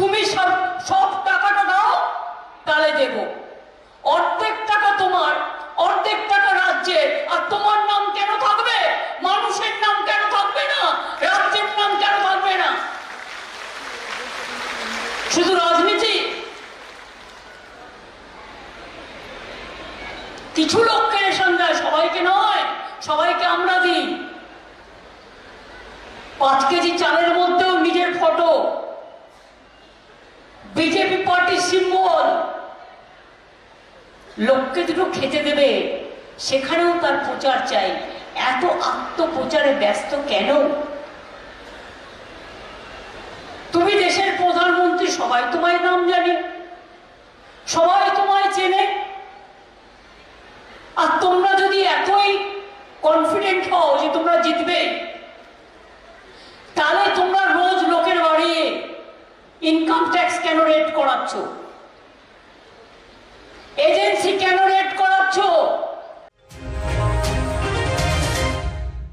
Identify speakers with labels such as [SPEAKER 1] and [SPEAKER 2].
[SPEAKER 1] তুমি সব সব টাকাটা দাও, তাহলে দেব। অর্ধেক টাকা তোমার, অর্ধেক টাকা রাজ্যে আর তোমার নাম কেন থাকবে? মানুষের নাম কেন থাকবে না? রাজ্যের নাম কেন থাকবে না? শুধু রাজনীতি? কিছু লোককে রেশন দেয় সবাইকে নয়, সবাইকে আমরা দিই। পাঁচ কেজি চালের লোককে দুটো খেতে দেবে। সেখানেও তার প্রচার চাই। এত আত্মপ্রচারে ব্যস্ত কেন? তুমি দেশের প্রধানমন্ত্রী, সবাই তোমায় নাম জানে, সবাই তোমায় চেনে। আর তোমরা যদি এতই কনফিডেন্ট হও যে তোমরা জিতবে, তাহলে তোমরা রোজ লোকের বাড়ি ইনকাম ট্যাক্স কেন রেট করাচ্ছ? কেন রেট